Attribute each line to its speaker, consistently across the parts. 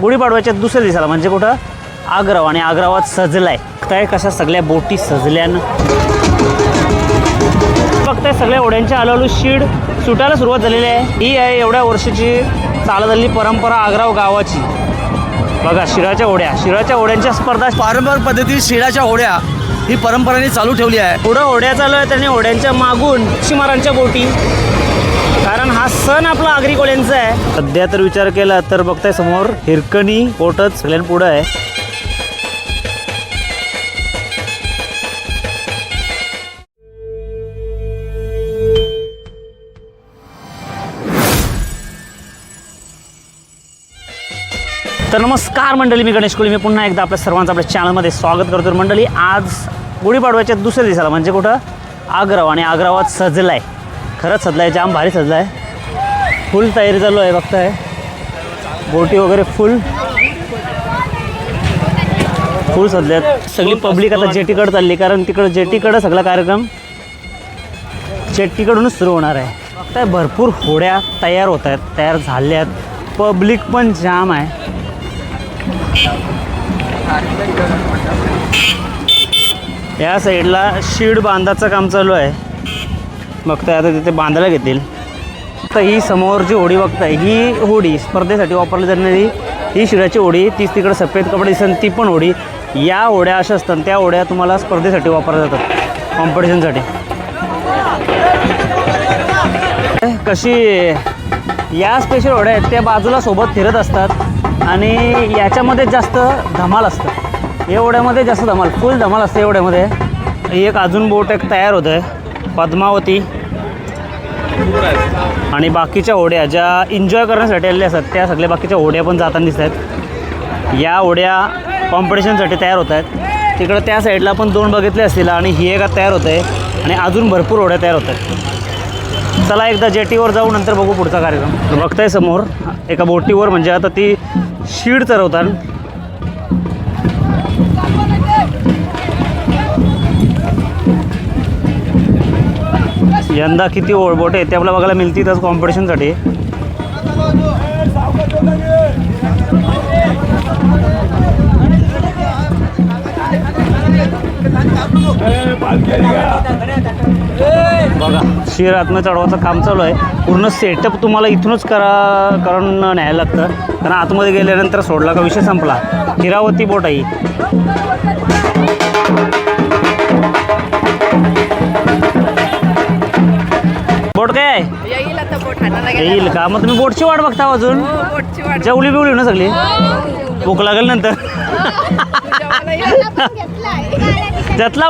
Speaker 1: गुढीपाडव्याच्या दुसऱ्या दिवसाला म्हणजे कुठं? आग्रव आणि आग्रवात सजलाय. काय कशा सगळ्या बोटी सजल्यानं. बघताय सगळ्या ओढ्यांच्या हळूहळू शीड सुटायला सुरुवात झालेली आहे. ही आहे एवढ्या वर्षाची चालत आलेली परंपरा आग्राव गावाची. बघा शिराच्या ओढ्या. शिराच्या ओढ्यांच्या स्पर्धा
Speaker 2: पारंपरिक पद्धतीत शिराच्या ओढ्या ही परंपराने चालू ठेवली आहे.
Speaker 1: पुढं ओढ्या चालू आहे त्यांनी ओढ्यांच्या मागून शिमारांच्या बोटी कारण हा सण आपला आगरी कोळ्यांचा आहे. सध्या तर विचार केला तर बघताय समोर हिरकणी बोटच सगळ्यां पुढं आहे. तर नमस्कार मंडळी मी गणेश कोळी मी पुन्हा एकदा आपल्या सर्वांचं आपल्या चॅनलमध्ये स्वागत करतो. मंडळी आज गुढीपाडव्याच्या दुसऱ्या दिवसाला म्हणजे कुठं? आग्रव आणि आग्रवात सजला आहे खरंच सजला आहे जाम भारी सजला आहे फुल तयारी चालू आहे बघताय. बोटी वगैरे फुल फुल सजल्यात सगळी पब्लिक आता जेटीकडे चालली कारण तिकडं जेटीकडं सगळा कार्यक्रम जेटीकडूनच सुरू होणार आहे. बघताय भरपूर होड्या तयार होत आहेत तयार झाल्यात. पब्लिक पण जाम आहे. या साईडला शीड बांधाचं काम चालू आहे. बघताय आता तिथे बांधायला घेतील. तर ही समोर जी होडी बघताय ही होडी स्पर्धेसाठी वापरली जाणारी ही शिराची होडी तीच तिकडे सफेद कपडे दिसन ती पण होडी. या होड्या अशा असतात त्या होड्या तुम्हाला स्पर्धेसाठी वापरल्या जातात कॉम्पिटिशनसाठी कशी या स्पेशल होड्या आहेत त्या बाजूला सोबत फिरत असतात आणि याच्यामध्ये जास्त धमाल असतं. या होड्यामध्ये जास्त धमाल फुल धमाल असते एवढ्यामध्ये एक अजून बोट एक तयार होतं आहे पद्मावती आणि बाकीच्या होड्या ज्या एन्जॉय करण्यासाठी आलेल्या असतात त्या सगळ्या बाकीच्या होड्या पण जाताना दिसत आहेत. या होड्या कॉम्पिटिशनसाठी तयार होत आहेत. तिकडं त्या साईडला पण दोन बघितले असतील आणि ही एक तयार होत आहे आणि अजून भरपूर होड्या तयार होत आहेत. चला एकदा जेटीवर जाऊ नंतर बघू पुढचा कार्यक्रम. बघताय समोर एका बोटीवर म्हणजे आता ती शीड चरवतात यंदा किती ओळबोट आहे ते आपल्याला बघायला मिळतील त्याच कॉम्पिटिशनसाठी बघा शिर आतमध्ये चढवायचं काम चालू आहे. पूर्ण सेटअप तुम्हाला इथूनच करा करून न्यायला लागतं. कारण आतमध्ये गेल्यानंतर सोडला का विषय संपला. हिरावती बोट आहे बोट काय? आहे
Speaker 3: येईल आता बोट हाताला घ्या.
Speaker 1: येईल का? मग तुम्ही बोटची वाट बघता अजून?
Speaker 3: हो, बोटची वाट.
Speaker 1: जेवली बिवली ना सगळी? भूक लागेल नंतर.
Speaker 3: जेवायला ये.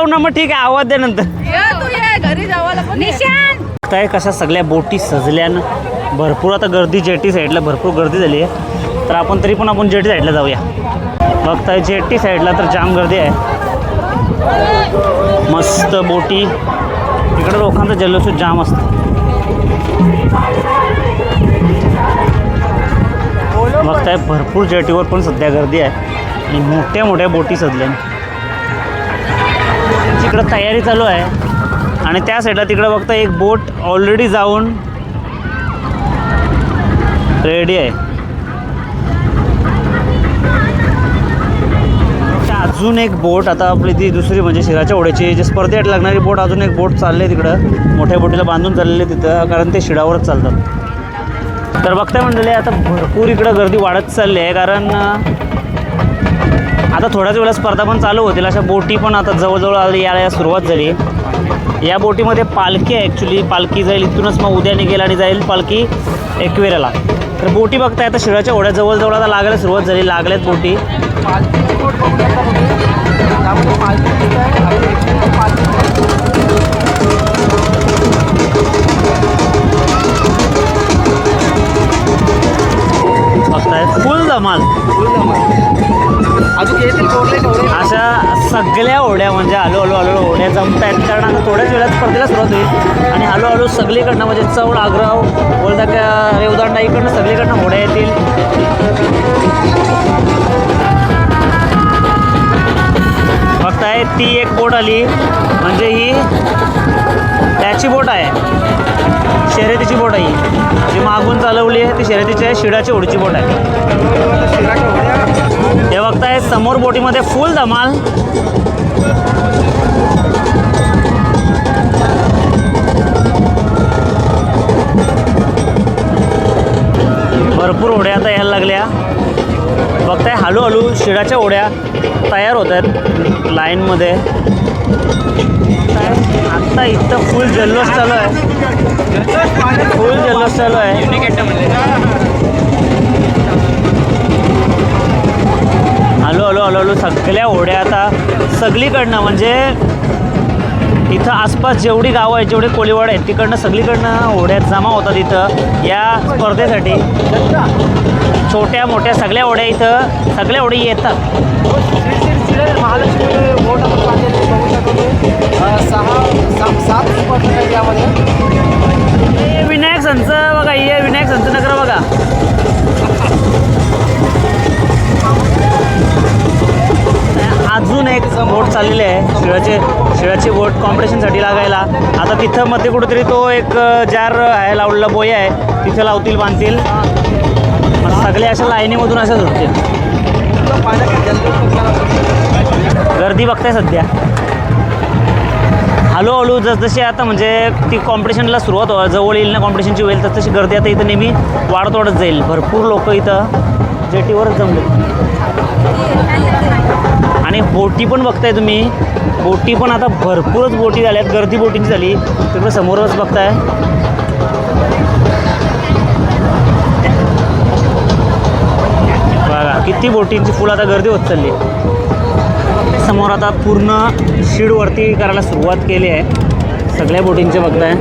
Speaker 1: ना मग ठीक आहे आवाज द्या नंतर.
Speaker 3: ये तू ये घरी जेवायला पण निशान
Speaker 1: काय कशा सगळ्या बोटी सजल्यानं भरपूर आता गर्दी जेटी साईडला भरपूर गर्दी झाली आहे. तर आपण तरी पण आपण जेटी साईडला जाऊया. बघताय जेटी साईडला तर जाम गर्दी आहे. मस्त बोटी. इकडे लोकांचा जल्लोष जाम असतं. बघताय भरपूर जेटीवर पण सध्या गर्दी आहे. आणि मोठ्या मोठ्या बोटी सजल्या तिकडं तयारी चालू आहे. आणि त्या साईडला तिकडं बघता एक बोट ऑलरेडी जाऊन रेडी आहे. अजून एक बोट आता आपली ती दुसरी म्हणजे शिराच्या ओढ्याची जे स्पर्धेत लागणारी बोट अजून एक बोट चालली आहे तिकडं. मोठ्या बोटीला बांधून चाललेली आहे तिथं कारण ते शिडावरच चालतात. तर बघताय मंडळी आता भरपूर इकडं गर्दी वाढत चालली आहे कारण आता थोड्याच वेळा स्पर्धा पण चालू होतील. अशा बोटी पण आता जवळजवळ आली यायला सुरुवात झाली. या बोटीमध्ये पालखी आहे ॲक्च्युली पालखी जाईल इथूनच मग उद्या निघेल आणि जाईल पालखी एकवेराला. तर बोटी बघताय आता शिराच्या ओढ्या जवळजवळ आता लागायला सुरुवात झाली लागल्यात बोटी. फुल धमाल. अशा सगळ्या ओढ्या म्हणजे हळूहळू हळूहळू ओढ्या जमत आहेत कारण आता थोड्याच वेळात स्पर्धेला सुरुवात होईल. आणि हळूहळू सगळीकडनं म्हणजे चौड आग्रव बोलता रेवदांडा इकडनं सगळीकडनं ओढ्या येतील. बघताय ती एक बोट आली. म्हणजे ही त्याची बोट आहे. शर्यतीची बोट आहे जी मागून चालवली आहे ती शर्यतीची आहे शिडाची ओढीची बोट आहे.
Speaker 2: हे
Speaker 1: बघताय समोर बोटीमध्ये फुल धमाल. भरपूर होड्या आता यायला लागल्या. बघताय हळूहळू शिडाच्या होड्या तयार होत आहेत लाईनमध्ये. आत्ता इथं फुल जल्लोष चालू आहे. फुल जल्लोष चालू आहे. हळू हळू हळू हळू सगळ्या होड्या आता सगळीकडनं म्हणजे इथं आसपास जेवढी गावं आहेत जेवढे कोळीवाड आहेत तिकडनं सगळीकडनं होड्या जमा होतात इथं. या स्पर्धेसाठी छोट्या मोठ्या सगळ्या होड्या इथं सगळ्या होडी येतात.
Speaker 2: महालक्ष्मी सहा सात यामध्ये
Speaker 1: विनायक संत बघा हे विनायक संत नगर बघा. अजून एक बोट चाललेली आहे शिळाचे शिळाची बोट कॉम्पिटिशनसाठी लागायला. आता तिथं मध्ये कुठेतरी तो एक जार आहे लावलेला बोय आहे. तिथं लावतील बांधतील. सगळे अशा लाईनीमधून अशा सुटतील. गर्दी बघताय सध्या. हळूहळू जसजशी आता म्हणजे ती कॉम्पिटिशनला सुरुवात हो जवळ येईल ना कॉम्पिटिशनची होईल तसतशी गर्दी आता इथं नेहमी वाढत वाढत जाईल. भरपूर लोक इथं जेटीवरच जमले आणि बोटी पण बघताय तुम्ही. बोटी पण आता भरपूरच बोटी झाल्यात. गर्दी बोटींची झाली. तिकडे समोरच बघताय. बघा किती बोटींची फुल आता गर्दी होत चालली. समोर आता पूर्ण शीडवरती करायला सुरुवात केली आहे. सगळ्या बोटींचे बघताय.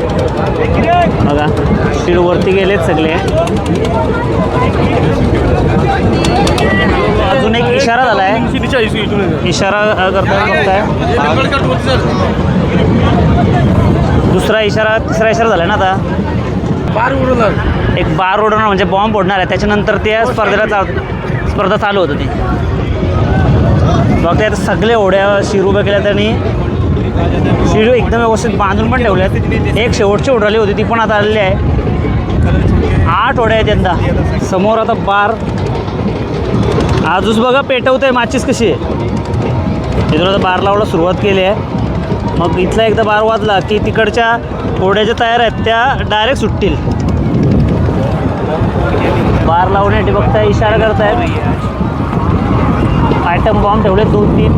Speaker 1: बघा शीडवरती गेलेत सगळे. अजून एक इशारा झाला आहे इशारा अ, करताय बघताय. दुसरा इशारा तिसरा इशारा झाला ना आता.
Speaker 2: बार उडवणार.
Speaker 1: एक बार उडवणार म्हणजे बॉम्ब फोडणार आहे. त्याच्यानंतर त्या स्पर्धेला चाल स्पर्धा चालू होत होती. बघताय सगळे ओढ्या शिर उभ्या केल्या त्यांनी शिडू एकदम व्यवस्थित बांधून पण ठेवल्यात एक शेवटची ओढ आली होती ती पण आता आलेली आहे. आठ ओढ्या आहेत यंदा. समोर आता बार. आजूच बघा पेटवतं आहे माचीस कशी आहे. इथून आता बार लावायला सुरुवात केली आहे. मग इथला एकदा बार वाजला की तिकडच्या ओढ्या ज्या तयार आहेत त्या डायरेक्ट सुटतील. बार लावण्यासाठी बघताय इशारा करतायत आयटम बॉम्ब ठेवले दोन तीन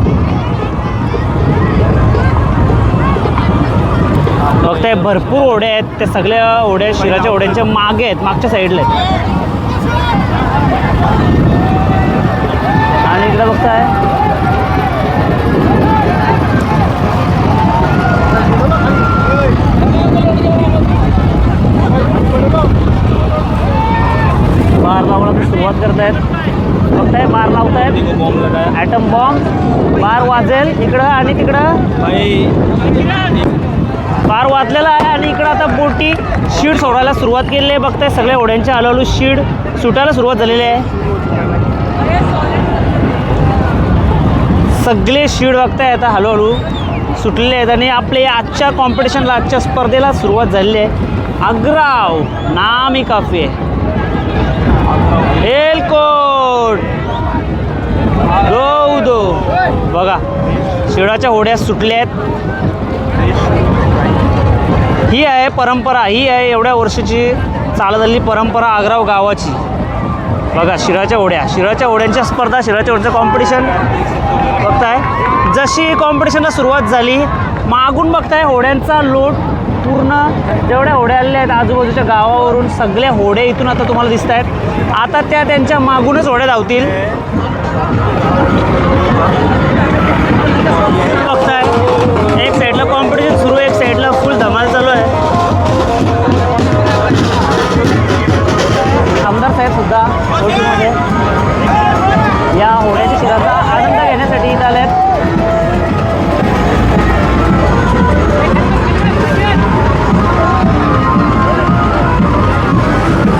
Speaker 1: बघताय भरपूर ओढे आहेत. त्या सगळ्या ओढ्या शिराच्या ओढ्यांच्या मागे आहेत मागच्या साईडला आहेत. आणि इकडे बघताय. बार लावण्याची सुरुवात करतायत बघताय बार लावतायत. ॲटम बॉम्ब बार वाजेल. इकडं आणि तिकडं. फार वाजलेला आहे आणि इकडं आता बोटी शीड सोडायला सुरुवात केलेली आहे. बघताय सगळ्या ओढ्यांच्या हळूहळू शीड सुटायला सुरुवात झालेली आहे. सगळे शीड बघताय आता हळूहळू सुटलेले आहेत आणि आपले आजच्या कॉम्पिटिशनला आजच्या स्पर्धेला सुरुवात झालेली आहे. अग्राव नामी काफी एलकोट गौदो! बघा शिडाच्या होड्या सुटल्या आहेत. ही आहे परंपरा ही आहे एवढ्या वर्षाची चालत आलेली परंपरा आग्राव गावाची. बघा शिराच्या ओढ्या शिराच्या ओढ्यांच्या स्पर्धा शिराच्या ओढ्याचं कॉम्पिटिशन बघताय. जशी कॉम्पिटिशनला सुरुवात झाली मागून बघताय होड्यांचा लोट पूर्ण जेवढ्या होड्या आलेल्या आहेत आजूबाजूच्या गावावरून सगळ्या होड्या इथून आता तुम्हाला दिसत आहेत आता त्या त्यांच्या मागूनच होड्या धावतील. बघताय. एक साईडला कॉम्पिटिशन सुरू एक साईडला फुल धमाल सुद्धा होडीमध्ये या होड्याच्या शिराचा आनंद घेण्यासाठी इथं आल्यात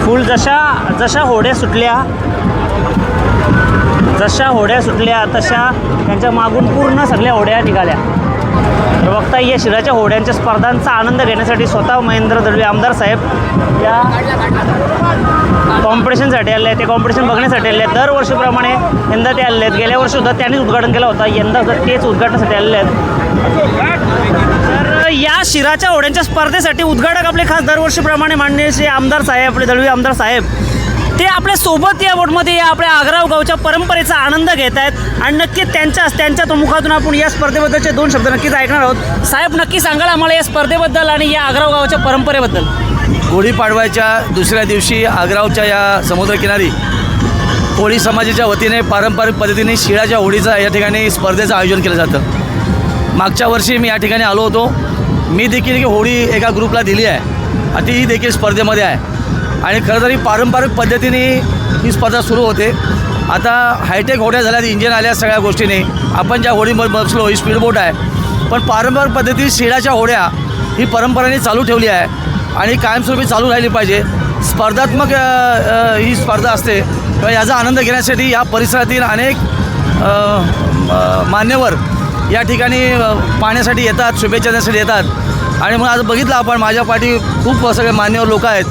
Speaker 1: फुल जशा जशा होड्या सुटल्या जशा होड्या सुटल्या तशा त्यांच्या मागून पूर्ण सगळ्या होड्या निघाल्या. तर बघताय या शिराच्या होड्यांच्या स्पर्धांचा आनंद घेण्यासाठी स्वतः महेंद्र दळवी आमदार साहेब या कॉम्पिटिशनसाठी आले आहेत. ते कॉम्पिटिशन बघण्यासाठी आले आहेत. दरवर्षीप्रमाणे यंदा ते आले आहेत. गेल्या वर्षीसुद्धा त्यांनी त्यांनीच उद्घाटन केलं होतं. यंदा तेच उद्घाटनासाठी आलेले आहेत. तर या शिराच्या होड्यांच्या स्पर्धेसाठी उद्घाटक आपले खास दरवर्षीप्रमाणे माननीय श्री आमदार साहेब आपले दळवी आमदार साहेब. ते आपल्यासोबत या बोटमध्ये या आपल्या आग्राव गावच्या परंपरेचा आनंद घेत आहेत. आणि नक्की त्यांच्या त्यांच्या मुखातून आपण या स्पर्धेबद्दलचे दोन शब्द नक्कीच ऐकणार आहोत. साहेब नक्की सांगाल आम्हाला या स्पर्धेबद्दल आणि या आग्राव गावच्या परंपरेबद्दल?
Speaker 4: गुढीपाडव्याच्या दुसऱ्या दिवशी आग्रावच्या या समुद्रकिनारी कोळी समाजाच्या वतीने पारंपरिक पद्धतीने शिळाच्या होळीचा या ठिकाणी स्पर्धेचं आयोजन केलं जातं. मागच्या वर्षी मी या ठिकाणी आलो होतो. मी देखील होळी एका ग्रुपला दिली आहे. आणि ती देखील स्पर्धेमध्ये आहे. आणि खरं तरी पारंपरिक पद्धतीने ही स्पर्धा सुरू होते. आता हायटेक होड्या झाल्यात इंजिन आल्या सगळ्या गोष्टीने. आपण ज्या होडीमध्ये बसलो ही स्पीडबोट आहे. पण पारंपरिक पद्धती शिडाच्या होड्या ही परंपराने चालू ठेवली आहे. आणि कायमस्वरूपी चालू राहिली पाहिजे. स्पर्धात्मक ही स्पर्धा असते. किंवा याचा आनंद घेण्यासाठी या परिसरातील अनेक म- मान्यवर या ठिकाणी पाहण्यासाठी येतात शुभेच्छा देण्यासाठी येतात. आणि मग आज बघितलं आपण माझ्या पाठी खूप सगळे मान्यवर लोक आहेत.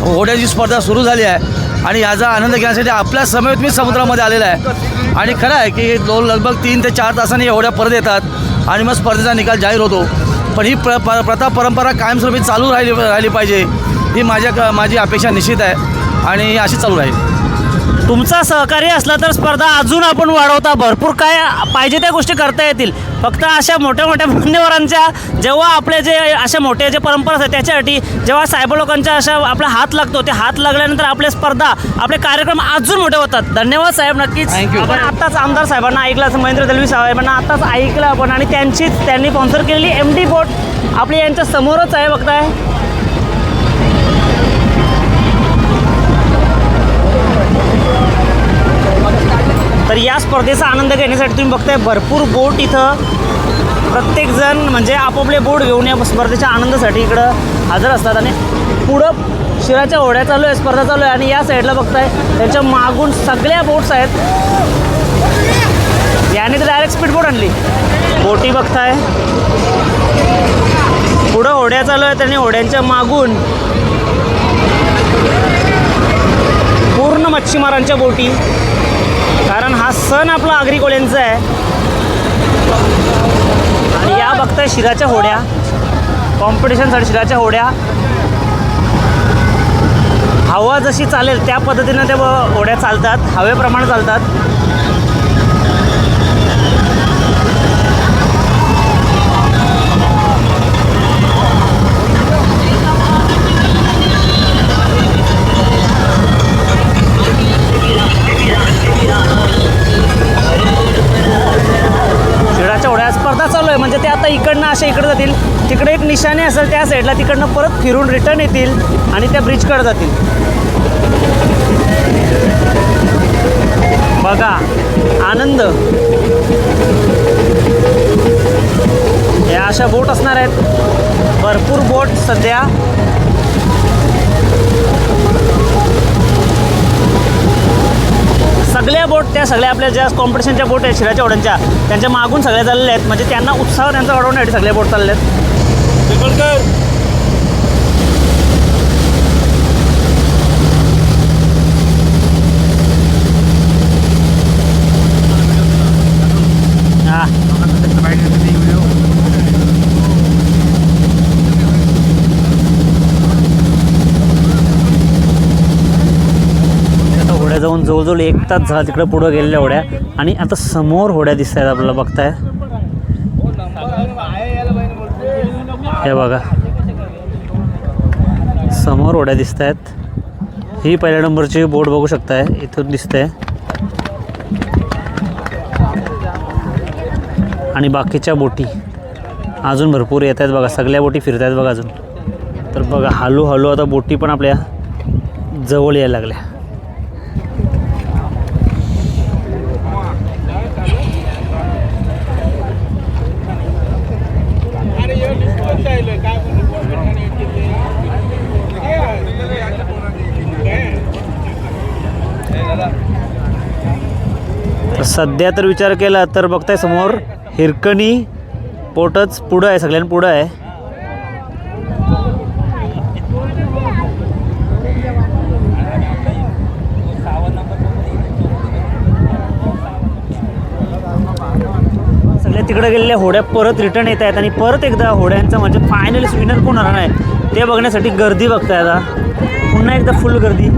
Speaker 4: होड्याची स्पर्धा सुरू झाली आहे. आणि याचा आनंद घेण्यासाठी आपल्या समेत मी समुद्रामध्ये आलेला आहे. आणि खरं आहे की दोन लगभग तीन ते चार तासांनी या परत येतात. आणि मग स्पर्धेचा निकाल जाहीर होतो. पण ही प्र प्रथा परंपरा कायमस्वरूपी चालू राहिली राहिली पाहिजे. ही माझ्या क- माझी अपेक्षा निश्चित आहे. आणि अशी चालू राहील.
Speaker 1: तुमचा सहकार्य असला तर स्पर्धा अजून आपण वाढवता भरपूर काय पाहिजे त्या गोष्टी करता येतील. फक्त अशा मोठ्या मोठ्या मान्यवरांच्या जेव्हा आपले जे अशा मोठे जे परंपरा असतात त्याच्यासाठी जेव्हा साहेब लोकांच्या अशा आपला हात लागतो ते हात लागल्यानंतर आपल्या स्पर्धा आपले कार्यक्रम अजून मोठे होतात. धन्यवाद साहेब नक्कीच. आपण आत्ताच आमदार साहेबांना ऐकलं असं महेंद्र दलवी साहेबांना आत्ताच ऐकलं आपण आणि त्यांचीच त्यांनी स्पॉन्सर केलेली एम डी बोट आपली यांच्या समोरच आहे बघताय. तर या स्पर्धेचा आनंद घेण्यासाठी तुम्ही बघताय भरपूर बोट इथं प्रत्येकजण म्हणजे आपापले बोट घेऊन या स्पर्धेच्या आनंदासाठी इकडं हजर असतात. आणि पुढं शिराच्या होड्या चालू आहे स्पर्धा चालू आहे. आणि या साईडला बघताय त्याच्या मागून सगळ्या बोट्स आहेत. याने तर डायरेक्ट स्पीड बोट आणली. बोटी बघताय. पुढं होड्या चालू आहेत आणि होड्यांच्या मागून पूर्ण मच्छीमारांच्या बोटी. कारण हा सण आपला आगरी कोळ्यांचा आहे. आणि या बघताय शिराच्या होड्या. कॉम्पिटिशनसाठी शिराच्या होड्या. हवा जशी चालेल त्या पद्धतीनं त्या होड्या चालतात. हवेप्रमाणे चालतात. ते इकडे जातील. तिकडे एक निशाणे असेल त्या साईडला तिकडनं परत फिरून रिटर्न येतील आणि त्या ब्रिजकडे जातील. बघा आनंद. या अशा बोट असणार आहेत. भरपूर बोट सध्या. सगळ्या बोट त्या सगळ्या आपल्या ज्या कॉम्पिटिशनच्या बोट आहेत शिराच्या ओढ्यांच्या त्यांच्या मागून सगळ्या चाललेल्या आहेत. म्हणजे त्यांना उत्साह त्यांचा वाढवण्यासाठी सगळ्या बोट चालल्या आहेत हा आता होड्या जाऊन जवळजवळ एक तास झाला तिकडे पुढं गेलेल्या होड्या. आणि आता समोर होड्या दिसत आहेत आपल्याला बघताय. हे बघा. समोर होड्या दिसत आहेत ही पहिल्या नंबरची बोट बघू शकताय. इथून दिसते आणि बाकीच्या बोटी अजून भरपूर येत आहेत बघा. सगळ्या बोटी फिरत आहेत बघा अजून. तर बघा हळू हळू आता बोटी पण आपल्या जवळ यायला लागल्या. सध्या तर विचार केला तर बघताय समोर हिरकणी पोटच पुढं आहे सगळ्यांना पुढं आहे. सगळे तिकडे गेलेल्या होड्या परत रिटर्न येत आहेत आणि परत एकदा होड्यांचा म्हणजे फायनली विनर कोण होणार आहे ते बघण्यासाठी गर्दी बघताय आता. पुन्हा एकदा फुल गर्दी.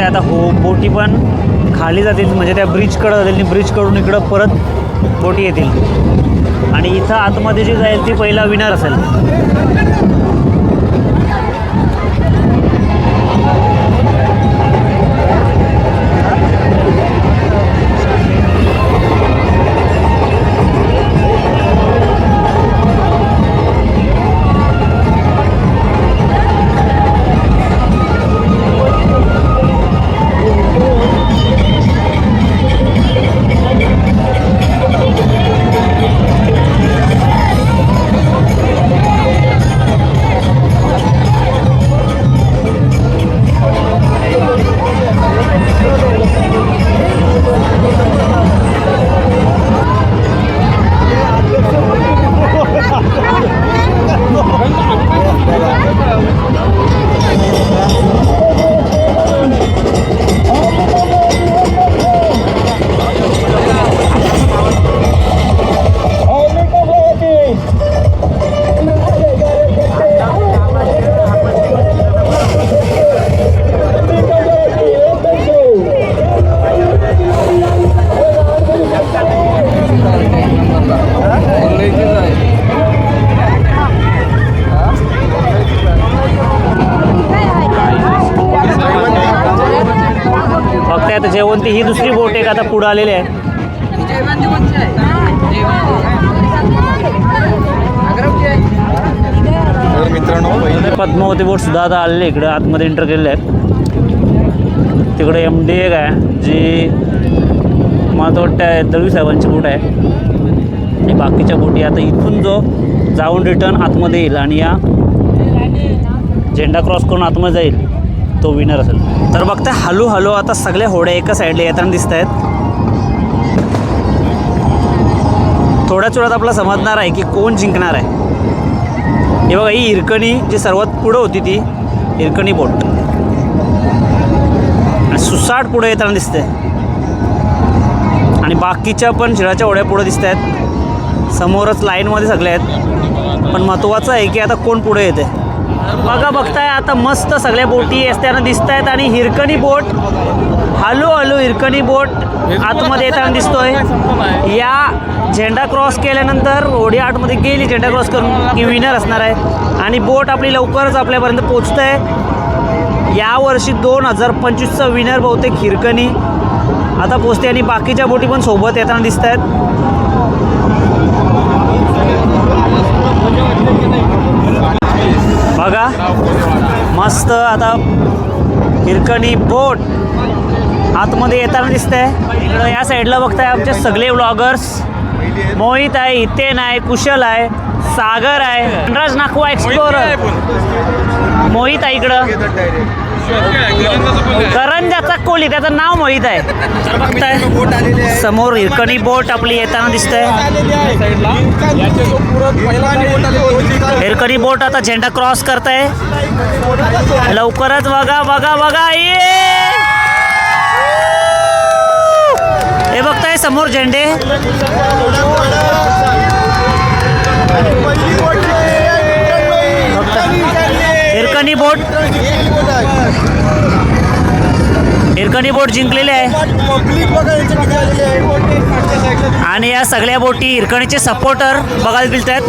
Speaker 1: त्या आता हो बोटी पण खाली जातील म्हणजे त्या ब्रिजकडं जातील ब्रिजकडून इकडं परत बोटी येतील. आणि इथं आतमध्ये जी जाईल ती पहिला विनर असेल. आता जेवणती ही दुसरी बोट एक आता पुढं आलेली आहे. पद्मावती बोट सुद्धा आता आलेले इकडे आतमध्ये एंटर केलेले आहेत. तिकडे एम डी एक आहे जी मला वाटतं दळवी साहेबांची बोट आहे. आणि बाकीच्या बोटी आता इथून जो जाऊन रिटर्न आतमध्ये येईल आणि या झेंडा क्रॉस करून आतमध्ये जाईल. तो विनर असेल. तर बघता हळूहळू आता सगळ्या होड्या एका साईडला येताना दिसत आहेत थोड्याच वेळात आपला समजणार आहे की कोण जिंकणार आहे. हे बघा ही हिरकणी जी सर्वात पुढं होती ती हिरकणी बोट. आणि सुसाट पुढे येताना दिसते. आणि बाकीच्या पण शिळाच्या ओढ्या पुढे दिसत आहेत समोरच लाईनमध्ये सगळे आहेत. पण महत्त्वाचं आहे की आता कोण पुढे येते बघा बघताय आता मस्त सगळ्या बोटी असताना दिसत आहेत आणि हिरकणी बोट हलू हलू हिरकणी बोट आतमध्ये येताना दिसतोय. या झेंडा क्रॉस केल्यानंतर ओढी आतमध्ये गेली झेंडा क्रॉस करून की विनर असणार आहे. आणि बोट आपली लवकरच आपल्यापर्यंत पोचत आहे यावर्षी दोन हजार पंचवीसचा विनर बहुतेक हिरकणी. आता पोचते आणि बाकीच्या बोटी पण सोबत येताना दिसत आहेत बघा मस्त आता हिरकणी बोट आतमध्ये येताना दिसतंय. इकडं या साईडला बघताय आमचे सगळे व्लॉगर्स मोहित आहे हितेन आहे कुशल आहे सागर आहे. धनराज नाखवा एक्सप्लोरर मोहित आहे इकडं. करंजाचा कोली त्याचं नाव मोहित आहे. बघताय समोर हिरकणी बोट आपली येताना दिसतंय. हिरकणी बोट आता झेंडा क्रॉस करताय. लवकरच बघा बघा बघा ये! हे बघताय समोर झेंडे. हिरकणी बोट. हिरकणी बोट जिंकलेली आहे. आणि या सगळ्या बोटी हिरकणीचे सपोर्टर बघायला मिळत आहेत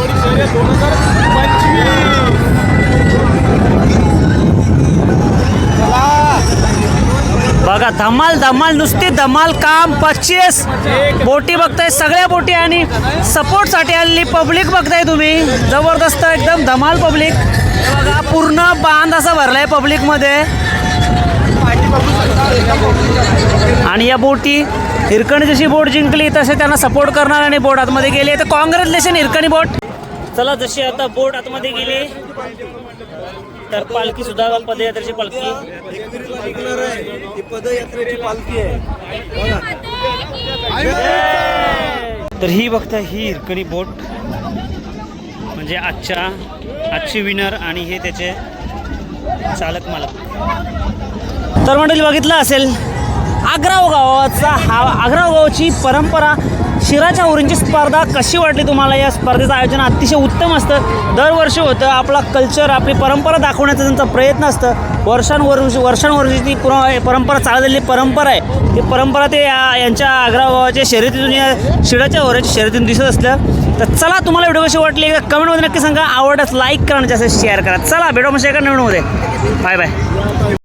Speaker 1: बघा धमाल धमाल नुसती धमाल काम पच्चीस. बोटी बघताय सगळ्या बोटी आणि सपोर्टसाठी आलेली पब्लिक बघताय तुम्ही. जबरदस्त एकदम धमाल पब्लिक बघा पूर्ण बांध असा भरलाय पब्लिकमध्ये आणि या बोटी हिरकणी जशी बोट जिंकली तसे त्यांना सपोर्ट करणार आणि बोट आतमध्ये गेले. तर कॉंग्रॅच्युलेशन हिरकणी बोट. चला जशी आता बोट आतमध्ये गेली. तर पालखी सुद्धा पदयात्रेची पालखी.
Speaker 2: ही पदयात्रेची पालखी आहे
Speaker 1: तर ही बघता ही हिरकणी बोट. म्हणजे आजच्या आजची विनर आणि हे त्याचे चालक मालक. तर मंडळी बघितलं असेल आग्राव गावाचा हा आग्राव गावाची परंपरा शिराच्या ओरींची स्पर्धा कशी वाटली तुम्हाला? या स्पर्धेचं आयोजन अतिशय उत्तम असतं. दरवर्षी होतं. आपला कल्चर आपली परंपरा दाखवण्याचा त्यांचा प्रयत्न असतं. वर्षांवर्षी वर्षांवर्षी ती पुन्हा परंपरा चाललेली परंपरा आहे ती परंपरा ते यांच्या आग्राव शर्यतीतून या शिराच्या ओऱ्याच्या शर्यतीतून दिसत असलं. तर चला तुम्हाला व्हिडिओ कशी वाटली? एकदा कमेंटमध्ये नक्की सांगा. आवडत लाईक करा जास्त शेअर करा. चला भेटो मग एका नवीनमध्ये बाय बाय.